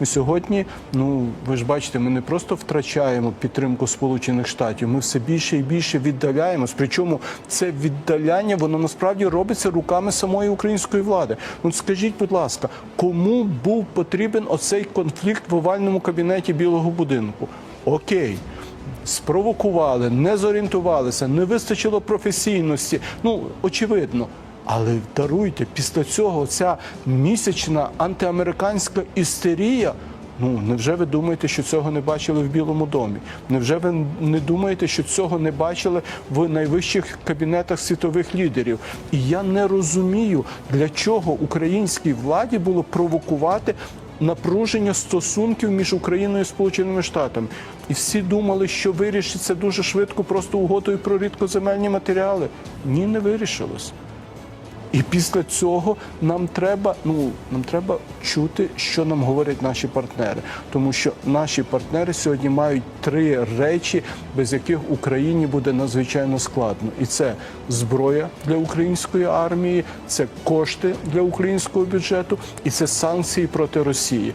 Ми сьогодні, ну ви ж бачите, ми не просто втрачаємо підтримку Сполучених Штатів, ми все більше і більше віддаляємось. Причому це віддаляння воно насправді робиться руками самої української влади. Ну скажіть, будь ласка, кому був потрібен оцей конфлікт в овальному кабінеті Білого будинку? Окей. Спровокували, не зорієнтувалися, не вистачило професійності. Ну, очевидно. Але даруйте, після цього ця місячна антиамериканська істерія. Ну, невже ви думаєте, що цього не бачили в Білому домі? Невже ви не думаєте, що цього не бачили в найвищих кабінетах світових лідерів? І я не розумію, для чого українській владі було провокувати напруження стосунків між Україною і Сполученими Штатами. І всі думали, що вирішиться дуже швидко просто угодою про рідкоземельні матеріали. Ні, не вирішилось. І після цього нам треба, ну нам треба чути, що нам говорять наші партнери, тому що наші партнери сьогодні мають три речі, без яких Україні буде надзвичайно складно, і це зброя для української армії, це кошти для українського бюджету, і це санкції проти Росії.